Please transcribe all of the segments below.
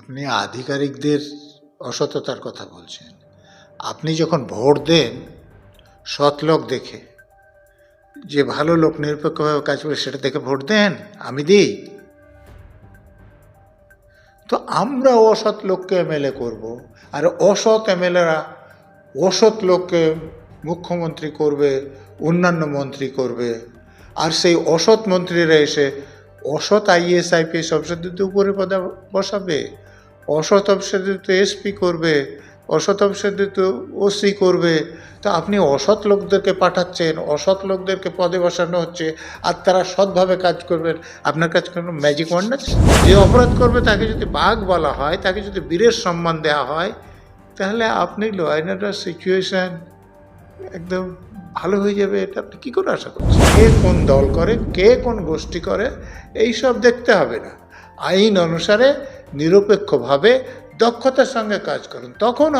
আপনি আধিকারিকদের অসততার কথা বলছেন। আপনি যখন ভোট দেন, সৎ লোক দেখে, যে ভালো লোক নিরপেক্ষভাবে কাজ করে সেটা দেখে ভোট দেন, আমি দিই। তো আমরা অসৎ লোককে এমএলএ করব, আর অসৎ এমএলএরা অসৎ লোককে মুখ্যমন্ত্রী করবে, অন্যান্য মন্ত্রী করবে, আর সেই অসৎ মন্ত্রীরা এসে অসৎ আইএস আইপিএস অফিসারদের উপরে বসাবে। অসৎ এসপি করবে, অসৎ অফিসারদের তো ওসি করবে। তো আপনি অসৎ লোকদেরকে পাঠাচ্ছেন, অসৎ লোকদেরকে পদে বসানো হচ্ছে, আর তারা সৎভাবে কাজ করবেন, আপনার কাছে কোনো ম্যাজিক ওয়ান্ডার যে অপরাধ করবে, তাকে যদি বাঘ বলা হয়, তাকে যদি বীরের সম্মান দেওয়া হয়, তাহলে আপনি ল অ্যান্ড সিচুয়েশান একদম ভালো হয়ে যাবে, এটা আপনি কী করে আশা করছেন? কে কোন দল করে, কে কোন গোষ্ঠী করে এই সব দেখতে হবে না। আইন অনুসারে নিরপেক্ষভাবে দক্ষতার সঙ্গে কাজ করুন। তখন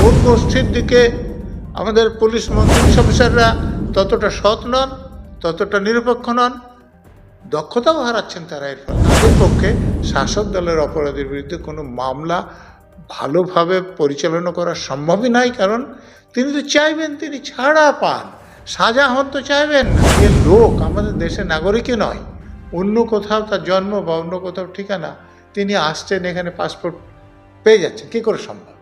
কোন গোষ্ঠীর দিকে আমাদের পুলিশ মন্ত্রী অফিসাররা ততটা সৎ নন, ততটা নিরপেক্ষ নন, দক্ষতাও হারাচ্ছেন তারা এর ফলে তাদের পক্ষে শাসক দলের অপরাধের বিরুদ্ধে কোনো মামলা ভালোভাবে পরিচালনা করা সম্ভবই নয় কারণ তিনি তো চাইবেন, তিনি ছাড়া পান। সাজা হন তো চাইবেন না। যে লোক আমাদের দেশের নাগরিকই নয়। অন্য কোথাও তার জন্ম বা অন্য কোথাও ঠিকানা তিনি আসছেন, এখানে পাসপোর্ট পেয়ে যাচ্ছেন। কী করে সম্ভব?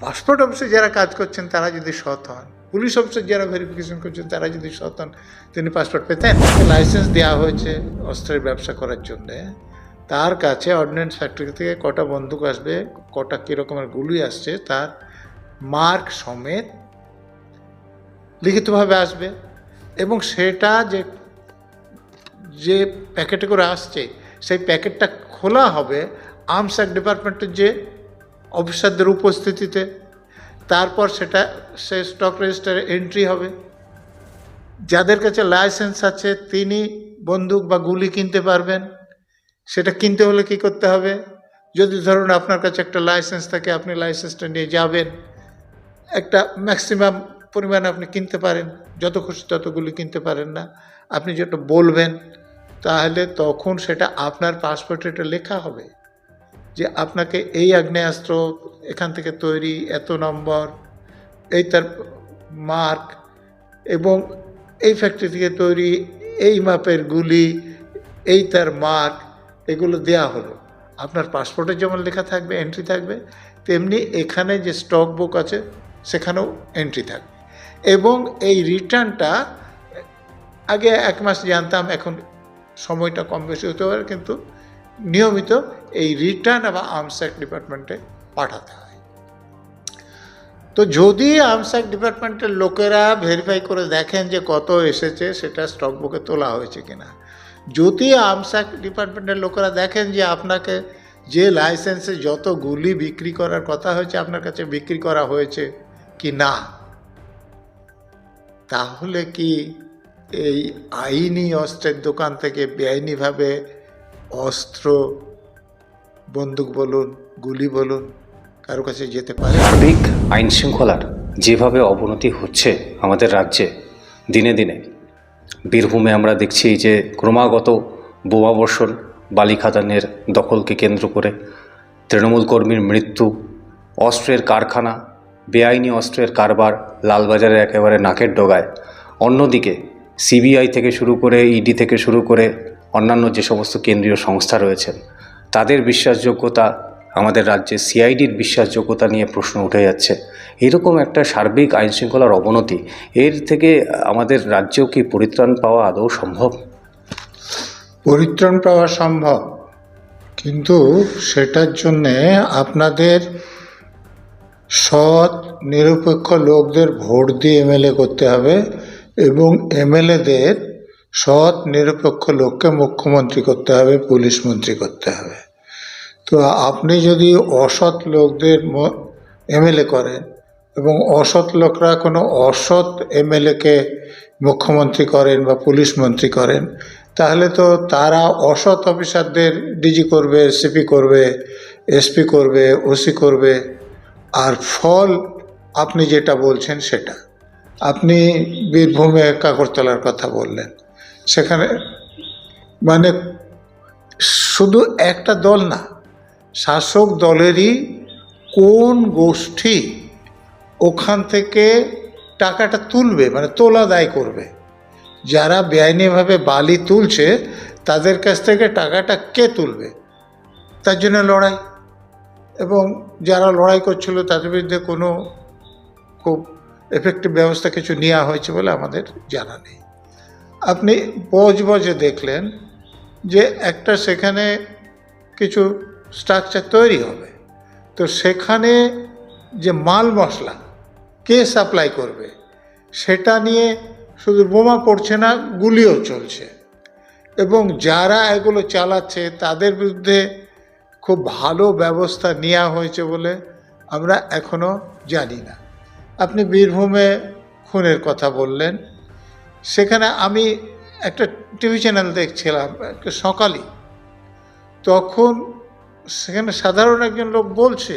পাসপোর্ট অফিসে যারা কাজ করছেন, তারা যদি সৎ হন। পুলিশ অফিসে যারা ভেরিফিকেশন করছেন, তারা যদি সৎ হন, তিনি পাসপোর্ট পেতেন। লাইসেন্স দেওয়া হয়েছে অস্ত্রের ব্যবসা করার জন্যে। তার কাছে অর্ডিন্যান্স ফ্যাক্টরি থেকে কটা বন্দুক আসবে, কটা কীরকমের গুলি আসছে, তার মার্ক সমেত লিখিতভাবে আসবে। এবং সেটা যে যে প্যাকেটে করে আসছে সেই প্যাকেটটা খোলা হবে আর্মস অ্যাক্ট ডিপার্টমেন্টের যে অফিসারদের উপস্থিতিতে। তারপর সেটা সে স্টক রেজিস্টারে এন্ট্রি হবে। যাদের কাছে লাইসেন্স আছে, তিনি বন্দুক বা গুলি কিনতে পারবেন। সেটা কিনতে হলে কি করতে হবে? যদি ধরুন আপনার কাছে একটা লাইসেন্স থাকে, আপনি লাইসেন্সটা নিয়ে যাবেন। একটা ম্যাক্সিমাম পরিমাণ আপনি কিনতে পারেন। যত খুশি ততগুলি কিনতে পারেন না। আপনি যেটা বলবেন তাহলে তখন সেটা আপনার পাসপোর্টে এটা লেখা হবে যে আপনাকে এই আগ্নেয়াস্ত্র এখান থেকে তৈরি, এত নম্বর, এই তার মার্ক এবং এই ফ্যাক্টরি থেকে তৈরি, এই মাপের গুলি, এই তার মার্ক এগুলো দেয়া হলো। আপনার পাসপোর্টে যেমন লেখা থাকবে এন্ট্রি থাকবে, তেমনি এখানে যে স্টক বুক আছে, সেখানেও এন্ট্রি থাকবে। এবং এই রিটার্নটা আগে এক মাস জানতাম, এখন সময়টা কম বেশি হতে পারে, কিন্তু নিয়মিত এই রিটার্ন বা আর্মস অ্যাক্ট ডিপার্টমেন্টে পাঠাতে হয়। তো যদি আর্মস অ্যাক্ট ডিপার্টমেন্টের লোকেরা ভেরিফাই করে দেখেন যে কত এসেছে, সেটা স্টক বুকে তোলা হয়েছে কিনা। যদি আর্মস অ্যাক্ট ডিপার্টমেন্টের লোকেরা দেখেন যে আপনাকে যে লাইসেন্সে যত গুলি বিক্রি করার কথা হয়েছে, আপনার কাছে বিক্রি করা হয়েছে কি না তাহলে কি এই আইনি অস্ত্রের দোকান থেকে বেআইনিভাবে অস্ত্র, বন্দুক বলুন, গুলি বলুন, কারও কাছে যেতে পারে সার্বিক আইন শৃঙ্খলার যেভাবে অবনতি হচ্ছে আমাদের রাজ্যে দিনে দিনে, বীরভূমে আমরা দেখছি যে ক্রমাগত বোমাবর্ষণ বালিখাদানের দখলকে কেন্দ্র করে তৃণমূল কর্মীর মৃত্যু, অস্ত্রের কারখানা, বেআইনি অস্ত্রের কারবার লালবাজারে একেবারে নাকের ডগায়। অন্যদিকে সিবিআই থেকে শুরু করে ইডি থেকে শুরু করে অন্যান্য যে সমস্ত কেন্দ্রীয় সংস্থা রয়েছেন, তাদের বিশ্বাসযোগ্যতা, আমাদের রাজ্যে সিআইডির বিশ্বাসযোগ্যতা নিয়ে প্রশ্ন উঠে যাচ্ছে। এরকম একটা সার্বিক আইন শৃঙ্খলার অবনতি, এর থেকে আমাদের রাজ্যেও কি পরিত্রাণ পাওয়া আদৌ সম্ভব? পরিত্রাণ পাওয়া সম্ভব, কিন্তু সেটার জন্যে আপনাদের সৎ, নিরপেক্ষ লোকদের ভোট দিয়ে এমএলএ করতে হবে। এবং এমএলএদের সৎ, নিরপেক্ষ লোককে মুখ্যমন্ত্রী করতে হবে, পুলিশ মন্ত্রী করতে হবে। তো আপনি যদি অসৎ লোকদের এমএলএ করেন এবং অসৎ লোকরা কোনো অসৎ এমএলএকে মুখ্যমন্ত্রী করেন বা পুলিশ মন্ত্রী করেন, তাহলে তো তারা অসৎ অফিসারদের ডিজি করবে, সিপি করবে, এসপি করবে, ওসি করবে, আর ফল আপনি যেটা বলছেন সেটা। আপনি বীরভূমে কাকরতলার কথা বললেন। সেখানে মানে শুধু একটা দল না, শাসক দলেরই কোন গোষ্ঠী ওখান থেকে টাকাটা তুলবে মানে তোলা দায় করবে। যারা বেআইনিভাবে বালি তুলছে, তাদের কাছ থেকে টাকাটা কে তুলবে? তার জন্য লড়াই। এবং যারা লড়াই করছিল, তাদের বিরুদ্ধে কোনো খুব এফেক্টিভ ব্যবস্থা কিছু নেওয়া হয়েছে বলে আমাদের জানা নেই। আপনি বজবজে দেখলেন যে একটা সেখানে কিছু স্ট্রাকচার তৈরি হবে। তো সেখানে যে মাল মশলা কে সাপ্লাই করবে, সেটা নিয়ে শুধু বোমা পড়ছে না, গুলিও চলছে। এবং যারা এগুলো চালাচ্ছে, তাদের বিরুদ্ধে খুব ভালো ব্যবস্থা নেওয়া হয়েছে বলে আমরা এখনও জানি না। আপনি বীরভূমে খুনের কথা বললেন। সেখানে আমি একটা টিভি চ্যানেল দেখছিলাম সকালই। তখন সেখানে সাধারণ একজন লোক বলছে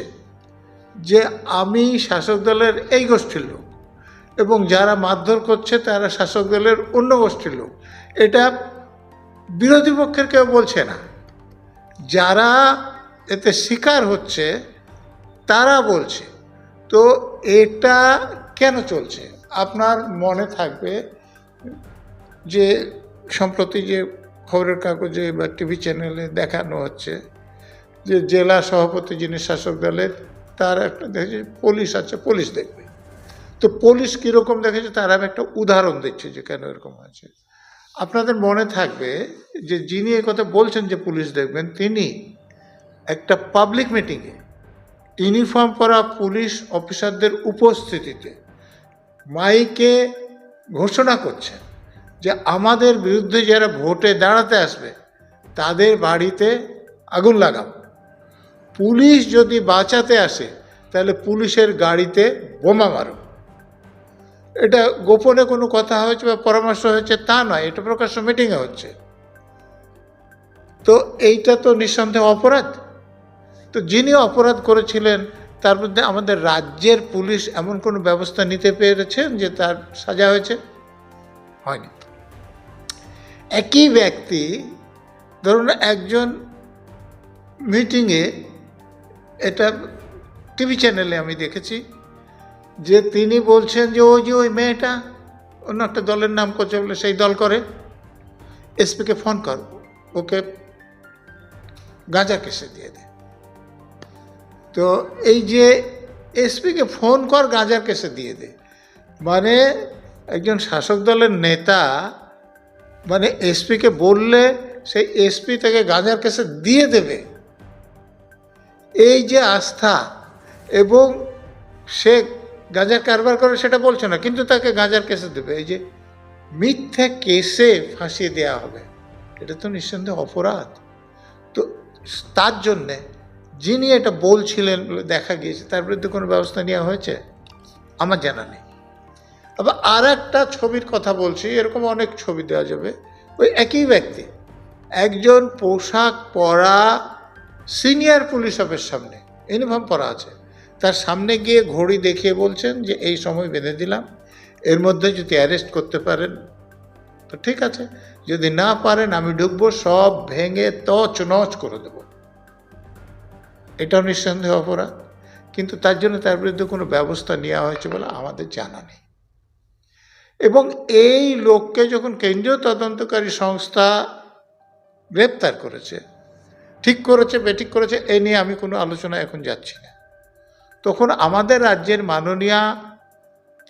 যে, আমি শাসক দলের এই গোষ্ঠীর লোক এবং যারা মারধর করছে তারা শাসক দলের অন্য গোষ্ঠীর লোক। এটা বিরোধী পক্ষের কেউ বলছে না। যারা এতে শিকার হচ্ছে তারা বলছে। তো এটা কেন চলছে? আপনার মনে থাকবে যে সম্প্রতি যে খবরের কাগজে বা টিভি চ্যানেলে দেখানো হচ্ছে যে জেলা সভাপতি যিনি শাসক দলের, তার একটা দেখেছে পুলিশ আছে, পুলিশ দেখবে। তো পুলিশ কীরকম দেখেছে? তার আমি একটা উদাহরণ দিচ্ছি যে কেন এরকম আছে আপনাদের মনে থাকবে যে যিনি এ কথা বলছেন যে পুলিশ দেখবেন, তিনি একটা পাবলিক মিটিংয়ে ইউনিফর্ম পরা পুলিশ অফিসারদের উপস্থিতিতে মাইকে ঘোষণা করছেন যে আমাদের বিরুদ্ধে যারা ভোটে দাঁড়াতে আসবে, তাদের বাড়িতে আগুন লাগাবো। পুলিশ যদি বাঁচাতে আসে, তাহলে পুলিশের গাড়িতে বোমা মারো। এটা গোপনে কোনো কথা হয়েছে বা পরামর্শ হয়েছে তা নয়, এটা প্রকাশ্য মিটিংয়ে হচ্ছে। তো এইটা তো নিঃসন্দেহে অপরাধ। তো যিনি অপরাধ করেছিলেন, তার মধ্যে আমাদের রাজ্যের পুলিশ এমন কোনো ব্যবস্থা নিতে পেরেছেন যে তার সাজা হয়েছে? হয়নি। একই ব্যক্তি, ধরুন একজন মিটিংয়ে, এটা টিভি চ্যানেলে আমি দেখেছি, যে তিনি বলছেন যে ওই যে ওই মেয়েটা, অন্য একটা দলের নাম করছে বলে সেই দল করে, এসপিকে ফোন কর, ওকে গাঁজা কেসে দিয়ে দে। তো এই যে এসপিকে ফোন কর গাঁজার কেসে দিয়ে দে। মানে একজন শাসক দলের নেতা মানে এসপিকে বললে সেই এসপি তাকে গাঁজার কেসে দিয়ে দেবে। এই যে আস্থা, এবং সে গাঁজার কারবার করে সেটা বলছে না, কিন্তু তাকে গাঁজার কেসে দেবে। এই যে মিথ্যা কেসে ফাঁসিয়ে দেওয়া হবে, এটা তো নিঃসন্দেহে অপরাধ। তো তার জন্যে যিনি এটা বলছিলেন বলে দেখা গিয়েছে, তার বিরুদ্ধে কোনো ব্যবস্থা নেওয়া হয়েছে? আমার জানা নেই। আবার আর একটা ছবির কথা বলছি, এরকম অনেক ছবি দেওয়া যাবে। ওই একই ব্যক্তি, একজন পোশাক পরা সিনিয়র পুলিশ অফিসের সামনে, ইউনিফর্ম পরা আছে। তার সামনে গিয়ে ঘড়ি দেখিয়ে বলছেন যে, এই সময় বেঁধে দিলাম, এর মধ্যে যদি অ্যারেস্ট করতে পারেন, তো ঠিক আছে। যদি না পারেন, আমি ঢুকবো, সব ভেঙে তচ নচ করে দেব। এটাও নিঃসন্দেহে অপরাধ। কিন্তু তার জন্য তার বিরুদ্ধে কোনো ব্যবস্থা নেওয়া হয়েছে বলে আমাদের জানা নেই। এবং এই লোককে যখন কেন্দ্রীয় তদন্তকারী সংস্থা গ্রেপ্তার করেছে, ঠিক করেছে, বেঠিক করেছে, এ নিয়ে আমি কোনো আলোচনা এখন যাচ্ছি না। তখন আমাদের রাজ্যের মাননীয়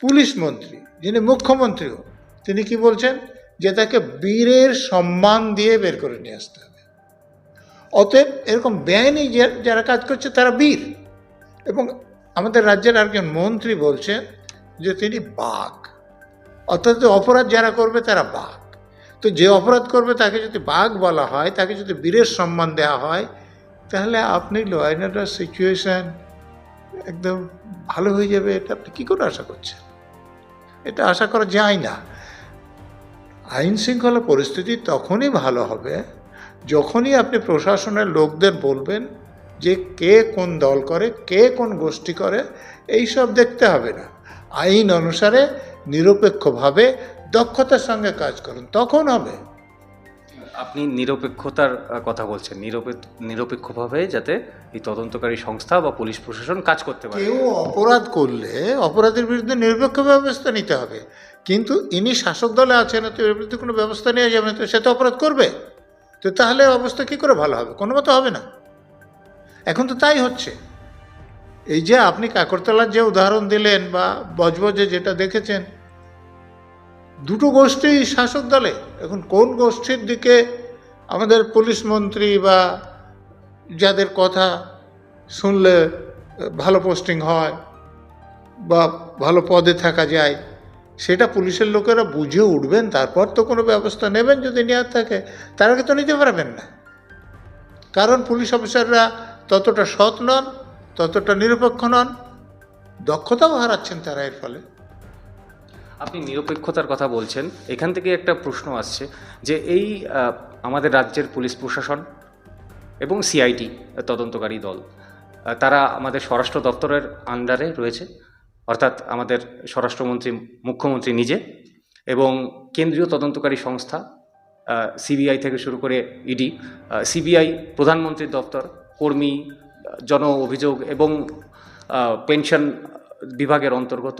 পুলিশ মন্ত্রী, যিনি মুখ্যমন্ত্রীও, তিনি কি বলছেন? যে তাকে বীরের সম্মান দিয়ে বের করে নিয়ে আসতে হবে। অতএব এরকম বেআইনি যারা কাজ করছে তারা বীর। এবং আমাদের রাজ্যের একজন মন্ত্রী বলছেন যে তিনি বাঘ। অর্থাৎ অপরাধ যারা করবে তারা বাঘ। তো যে অপরাধ করবে তাকে যদি বাঘ বলা হয়, তাকে যদি বীরের সম্মান দেওয়া হয়, তাহলে আপনি ল সিচুয়েশান একদম ভালো হয়ে যাবে, এটা আপনি কী করে আশা করছেন? এটা আশা করা যায় না। আইন শৃঙ্খলা পরিস্থিতি তখনই ভালো হবে যখনই আপনি প্রশাসনের লোকদের বলবেন যে কে কোন দল করে কে কোন গোষ্ঠী করে এই সব দেখতে হবে না। আইন অনুসারে নিরপেক্ষভাবে দক্ষতার সঙ্গে কাজ করুন তখন হবে। আপনি নিরপেক্ষতার কথা বলছেন। নিরপেক্ষ নিরপেক্ষভাবে যাতে এই তদন্তকারী সংস্থা বা পুলিশ প্রশাসন কাজ করতে পারে। কেউ অপরাধ করলে অপরাধের বিরুদ্ধে নিরপেক্ষ ব্যবস্থা নিতে হবে। কিন্তু ইনি শাসক দলে আছেন তো এর বিরুদ্ধে কোনো ব্যবস্থা নেওয়া যাবে না তো সে তো অপরাধ করবে। তো তাহলে অবস্থা কী করে ভালো হবে? কোনো মতো হবে না। এখন তো তাই হচ্ছে। এই যে আপনি কাকরতলার যে উদাহরণ দিলেন বা বজবজে যেটা দেখেছেন, দুটো গোষ্ঠী শাসক দলে। এখন কোন গোষ্ঠীর দিকে আমাদের পুলিশ মন্ত্রী বা যাদের কথা শুনলে ভালো পোস্টিং হয় বা ভালো পদে থাকা যায় সেটা পুলিশের লোকেরা বুঝে উঠবেন, তারপর তো কোনো ব্যবস্থা নেবেন যদি নেওয়ার থাকে। তার আগে তো নিতে পারবেন না। কারণ পুলিশ অফিসাররা ততটা সৎ নন, ততটা নিরপেক্ষ নন, দক্ষতাও হারাচ্ছেন তারা এর ফলে। আপনি নিরপেক্ষতার কথা বলছেন। এখান থেকে একটা প্রশ্ন আসছে যে এই আমাদের রাজ্যের পুলিশ প্রশাসন এবং সিআইটি তদন্তকারী দল তারা আমাদের স্বরাষ্ট্র দপ্তরের আন্ডারে রয়েছে? অর্থাৎ আমাদের স্বরাষ্ট্রমন্ত্রী, মুখ্যমন্ত্রী নিজে এবং কেন্দ্রীয় তদন্তকারী সংস্থা সিবিআই থেকে শুরু করে ইডি সিবিআই প্রধানমন্ত্রীর দপ্তর, কর্মী, জন অভিযোগ এবং পেনশন বিভাগের অন্তর্গত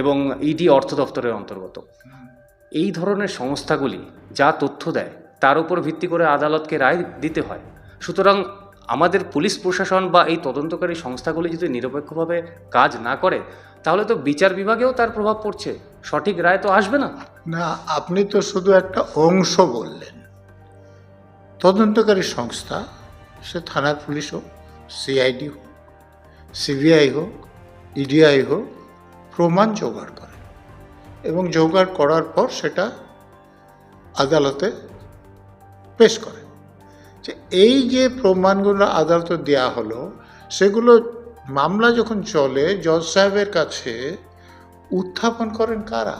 এবং ইডি অর্থ দপ্তরের অন্তর্গত। এই ধরনের সংস্থাগুলি যা তথ্য দেয়, তার উপর ভিত্তি করে আদালতকে রায় দিতে হয়। সুতরাং আমাদের পুলিশ প্রশাসন বা এই তদন্তকারী সংস্থাগুলি যদি নিরপেক্ষভাবে কাজ না করে, তাহলে তো বিচার বিভাগেও তার প্রভাব পড়ছে। সঠিক রায় তো আসবে না। না, আপনি তো শুধু একটা অংশ বললেন। তদন্তকারী সংস্থা, সে থানার পুলিশ হোক, সিআইডি হোক, সিবিআই হোক, ইডিআই হোক, প্রমাণ জোগাড় করে। এবং জোগাড় করার পর সেটা আদালতে পেশ করে। যে এই যে প্রমাণগুলো আদালতে দেওয়া হলো, সেগুলো মামলা যখন চলে, জজ সাহেবের কাছে উত্থাপন করেন কারা?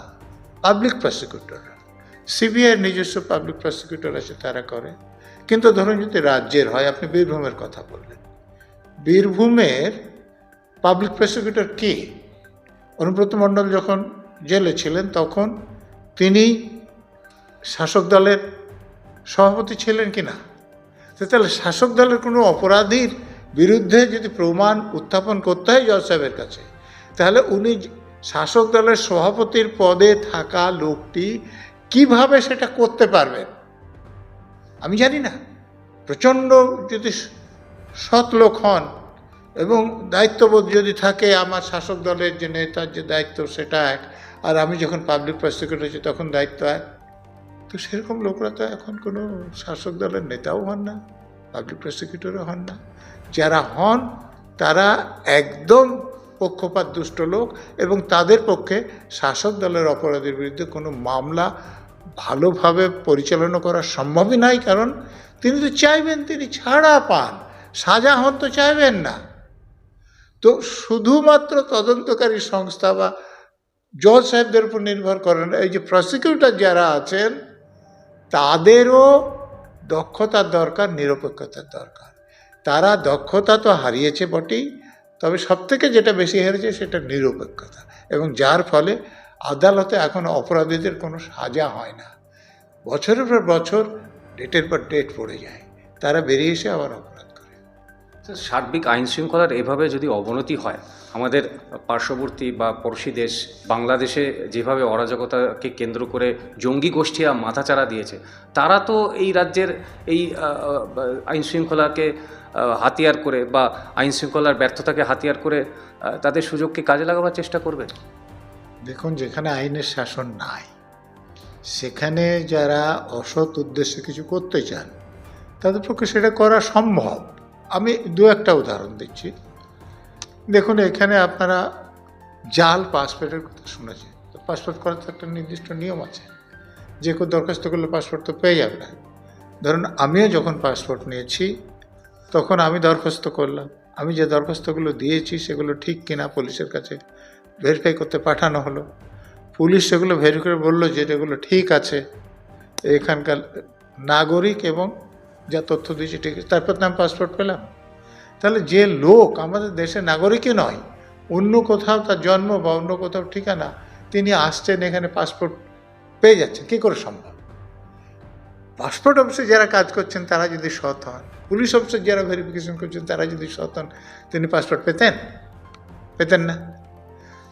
পাবলিক প্রসিকিউটর সিবিআইয়ের নিজস্ব পাবলিক প্রসিকিউটর আছে, তারা করে। কিন্তু ধরুন যদি রাজ্যের হয়, আপনি বীরভূমের কথা বললেন। বীরভূমের পাবলিক প্রসিকিউটর কে? অনুব্রত মণ্ডল যখন জেলে ছিলেন, তখন তিনি শাসক দলের সভাপতি ছিলেন কি না তো তাহলে শাসক দলের কোনো অপরাধীর বিরুদ্ধে যদি প্রমাণ উত্থাপন করতে হয় জজ সাহেবের কাছে, তাহলে উনি শাসক দলের সভাপতির পদে থাকা লোকটি কীভাবে সেটা করতে পারবেন? আমি জানি না। প্রচণ্ড যদি সৎ লোক হন এবং দায়িত্ববোধ যদি থাকে আমার শাসক দলের যে নেতার যে দায়িত্ব সেটা এক, আর আমি যখন পাবলিক প্রসিকিউটর হচ্ছি তখন দায়িত্ব এক। তো সেরকম লোকরা তো এখন কোনো শাসক দলের নেতাও হন না পাবলিক প্রসিকিউটরও হন না। যারা হন, তারা একদম পক্ষপাত দুষ্ট লোক এবং তাদের পক্ষে শাসক দলের অপরাধের বিরুদ্ধে কোনো মামলা ভালোভাবে পরিচালনা করা সম্ভবই নাই কারণ তিনি তো চাইবেন, তিনি ছাড়া পান। সাজা হন তো চাইবেন না। তো শুধুমাত্র তদন্তকারী সংস্থা বা জজ সাহেবদের উপর নির্ভর করেন। এই যে প্রসিকিউটর যারা আছেন তাদেরও দক্ষতার দরকার, নিরপেক্ষতার দরকার। তারা দক্ষতা তো হারিয়েছে বটেই, তবে সবথেকে যেটা বেশি হেরেছে সেটা নিরপেক্ষতা। এবং যার ফলে আদালতে এখন অপরাধীদের কোনো সাজা হয় না। বছরের পর বছর, ডেটের পর ডেট পড়ে যায়। তারা বেরিয়ে এসে আবার অপরাধ সার্বিক আইন শৃঙ্খলার এভাবে যদি অবনতি হয়, আমাদের পার্শ্ববর্তী বা পড়শি দেশ বাংলাদেশে যেভাবে অরাজকতাকে কেন্দ্র করে জঙ্গি গোষ্ঠীরা মাথাচাড়া দিয়েছে, তারা তো এই রাজ্যের এই আইন শৃঙ্খলাকে হাতিয়ার করে বা আইন শৃঙ্খলার ব্যর্থতাকে হাতিয়ার করে তাদের সুযোগকে কাজে লাগাবার চেষ্টা করবে? দেখুন, যেখানে আইনের শাসন নাই, সেখানে যারা অসৎ উদ্দেশ্যে কিছু করতে চান, তাদের পক্ষে সেটা করা সম্ভব। আমি দু একটা উদাহরণ দিচ্ছি। দেখুন, এখানে আপনারা জাল পাসপোর্টের কথা শুনেছেন। পাসপোর্ট করার তো একটা নির্দিষ্ট নিয়ম আছে। যে কেউ দরখাস্ত করলে পাসপোর্ট তো পেয়ে যাবে না। ধরুন, আমিও যখন পাসপোর্ট নিয়েছি, তখন আমি দরখাস্ত করলাম। আমি যে দরখাস্তগুলো দিয়েছি, সেগুলো ঠিক কিনা পুলিশের কাছে ভেরিফাই করতে পাঠানো হলো। পুলিশ সেগুলো ভেরিফাই বলল যে এগুলো ঠিক আছে। এখানকার নাগরিক এবং যা তথ্য দিয়েছে, ঠিক আছে। তারপর তো আমি পাসপোর্ট পেলাম। তাহলে যে লোক আমাদের দেশের নাগরিকই নয়, অন্য কোথাও তার জন্ম বা অন্য কোথাও ঠিকানা, তিনি আসছেন এখানে পাসপোর্ট পেয়ে যাচ্ছেন। কী করে সম্ভব? পাসপোর্ট অফিসে যারা কাজ করছেন, তারা যদি সৎ হন পুলিশ অফিসে যারা ভেরিফিকেশন করছেন, তারা যদি সৎ হন, তিনি পাসপোর্ট পেতেন? পেতেন না।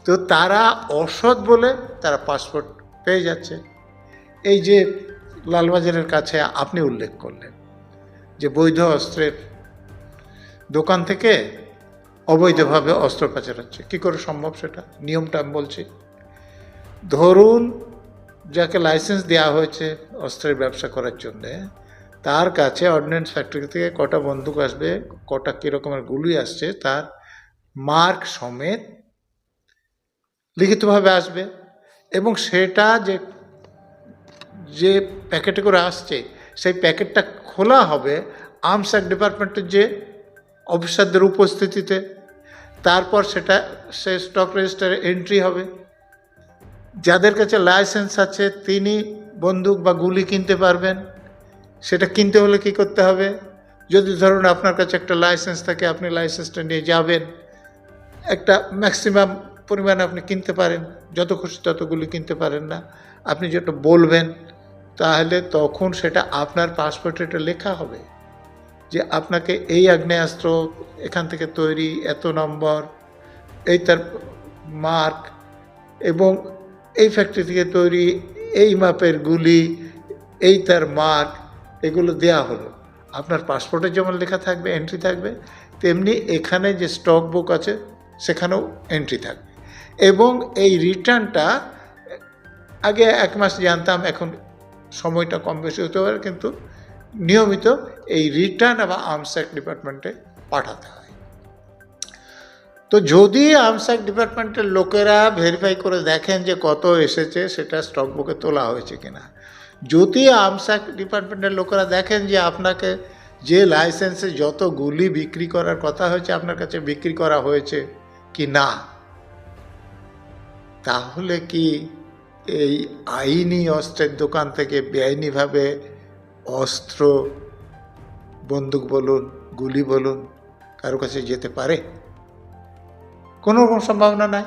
তো তারা অসৎ বলে তারা পাসপোর্ট পেয়ে যাচ্ছে। এই যে লালবাজারের কাছে আপনি উল্লেখ করলেন যে বৈধ অস্ত্রের দোকান থেকে অবৈধভাবে অস্ত্র পাচার হচ্ছে। কী করে সম্ভব সেটা? নিয়মটা আমি বলছি। ধরুন যাকে লাইসেন্স দেওয়া হয়েছে অস্ত্রের ব্যবসা করার জন্যে, তার কাছে অর্ডিন্যান্স ফ্যাক্টরি থেকে কটা বন্দুক আসবে, কটা কীরকমের গুলি আসছে, তার মার্ক সমেত লিখিতভাবে আসবে এবং সেটা যে যে প্যাকেটে করে আসছে সেই প্যাকেটটা খোলা হবে আর্মস অ্যাক্ট ডিপার্টমেন্টের যে অফিসারদের উপস্থিতিতে। তারপর সেটা সে স্টক রেজিস্টারে এন্ট্রি হবে। যাদের কাছে লাইসেন্স আছে, তিনি বন্দুক বা গুলি কিনতে পারবেন। সেটা কিনতে হলে কি করতে হবে? যদি ধরুন আপনার কাছে একটা লাইসেন্স থাকে, আপনি লাইসেন্সটা নিয়ে যাবেন। একটা ম্যাক্সিমাম পরিমাণে আপনি কিনতে পারেন। যত খুশি ততগুলি কিনতে পারেন না। আপনি যেটা বলবেন তাহলে তখন সেটা আপনার পাসপোর্টে এটা লেখা হবে যে আপনাকে এই আগ্নেয়াস্ত্র এখান থেকে তৈরি, এত নম্বর, এই তার মার্ক এবং এই ফ্যাক্টরি থেকে তৈরি, এই মাপের গুলি, এই তার মার্ক, এগুলো দেয়া হলো। আপনার পাসপোর্টে যেমন লেখা থাকবে এন্ট্রি থাকবে, তেমনি এখানে যে স্টক বুক আছে, সেখানেও এন্ট্রি থাকবে। এবং এই রিটার্নটা আগে এক মাস জানতাম, এখন সময়টা কম বেশি হতে পারে, কিন্তু নিয়মিত এই রিটার্ন বা আর্মস অ্যাক্ট ডিপার্টমেন্টে পাঠাতে হয়। তো যদি আর্মস অ্যাক্ট ডিপার্টমেন্টের লোকেরা ভেরিফাই করে দেখেন যে কত এসেছে, সেটা স্টক বুকে তোলা হয়েছে কিনা। যদি আর্মস অ্যাক্ট ডিপার্টমেন্টের লোকেরা দেখেন যে আপনাকে যে লাইসেন্সে যত গুলি বিক্রি করার কথা হয়েছে, আপনার কাছে বিক্রি করা হয়েছে কি না তাহলে কি এই আইনি অস্ত্রের দোকান থেকে বেআইনিভাবে অস্ত্র, বন্দুক বলুন, গুলি বলুন, কারও কাছে যেতে পারে? কোনো রকম সম্ভাবনা নাই।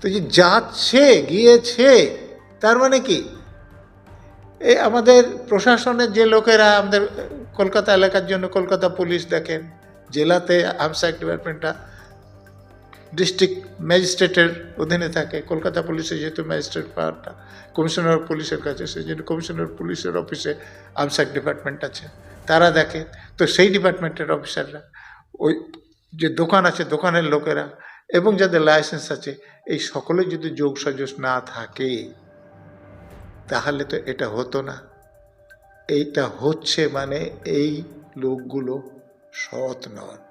তো যে যাচ্ছে, গিয়েছে, তার মানে কি? এই আমাদের প্রশাসনের যে লোকেরা আমাদের কলকাতা এলাকার জন্য কলকাতা পুলিশ দেখেন, জেলাতে আর্মস ডিপার্টমেন্টটা ডিস্ট্রিক্ট ম্যাজিস্ট্রেটের অধীনে থাকে। কলকাতা পুলিশের যেহেতু ম্যাজিস্ট্রেট পাওয়ারটা, কমিশনার পুলিশের কাছে, সেই জন্য কমিশনার পুলিশের অফিসে আর্মস অ্যাক্ট ডিপার্টমেন্ট আছে। তারা দেখে। তো সেই ডিপার্টমেন্টের অফিসাররা, ওই যে দোকান আছে, দোকানের লোকেরা এবং যাদের লাইসেন্স আছে, এই সকলে যদি যোগ সাজস না থাকে, তাহলে তো এটা হতো না। এইটা হচ্ছে মানে এই লোকগুলো সৎ নন।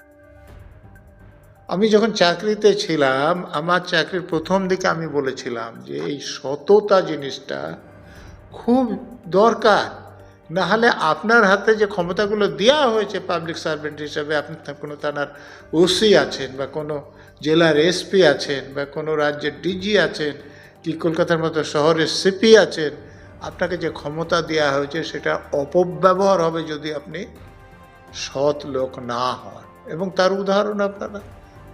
আমি যখন চাকরিতে ছিলাম, আমার চাকরির প্রথম দিকে আমি বলেছিলাম যে এই সততা জিনিসটা খুব দরকার। না হলে আপনার হাতে যে ক্ষমতাগুলো দেওয়া হয়েছে পাবলিক সার্ভেন্ট হিসাবে, আপনি কোনো থানার ওসি আছেন বা কোনো জেলার এসপি আছেন বা কোনো রাজ্যের ডিজি আছেন কি কলকাতার মতো শহরের সিপি আছেন, আপনাকে যে ক্ষমতা দেওয়া হয়েছে সেটা অপব্যবহার হবে যদি আপনি সৎ লোক না হন। এবং তার উদাহরণ আপনারা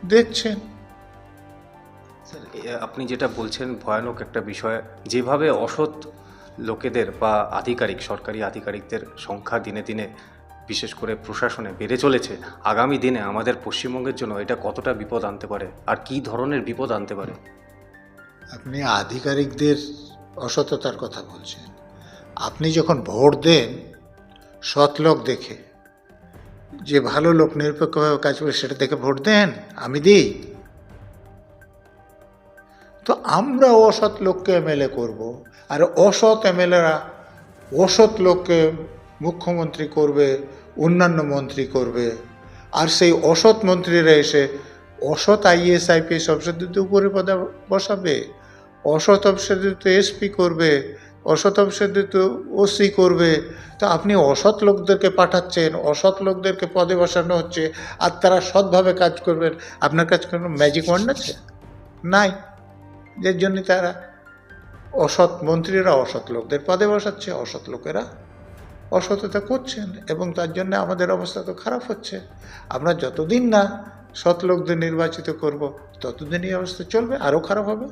দেখছেন। স্যার আপনি যেটা বলছেন ভয়ানক একটা বিষয়। যেভাবে অসৎ লোকেদের বা আধিকারিক সরকারি আধিকারিকদের সংখ্যা দিনে দিনে বিশেষ করে প্রশাসনে বেড়ে চলেছে আগামী দিনে আমাদের পশ্চিমবঙ্গের জন্য এটা কতটা বিপদ আনতে পারে? আর কি ধরনের বিপদ আনতে পারে? আপনি আধিকারিকদের অসততার কথা বলছেন। আপনি যখন ভোট দেন সৎ লোক দেখে যে ভালো লোক নিরপেক্ষভাবে কাজ করে সেটা দেখে ভোট দেন, আমি দিই। তো আমরা অসৎ লোককে এমএলএ করব, আর অসৎ এমএলএরা অসৎ লোককে মুখ্যমন্ত্রী করবে, অন্যান্য মন্ত্রী করবে, আর সেই অসৎ মন্ত্রীরা এসে অসৎ আইএস আইপিএস অফিসারদের উপরে পদে বসাবে, অসৎ অফিসারদের এসপি করবে অসৎ অফিসারদের তো ওসি করবে। তা আপনি অসৎ লোকদেরকে পাঠাচ্ছেন, অসৎ লোকদেরকে পদে বসানো হচ্ছে, আর তারা সৎভাবে কাজ করবেন। আপনার কাছে কোনো ম্যাজিক ওয়ান্ড আছে? নাই। যার জন্য তারা অসৎ মন্ত্রীরা অসৎ লোকদের পদে বসাচ্ছে, অসৎ লোকেরা অসততা করছেন, এবং তার জন্য আমাদের অবস্থা তো খারাপ হচ্ছে। আমরা যতদিন না সৎ লোকদের নির্বাচিত করব, ততদিন এই অবস্থা চলবে, আরও খারাপ হবে।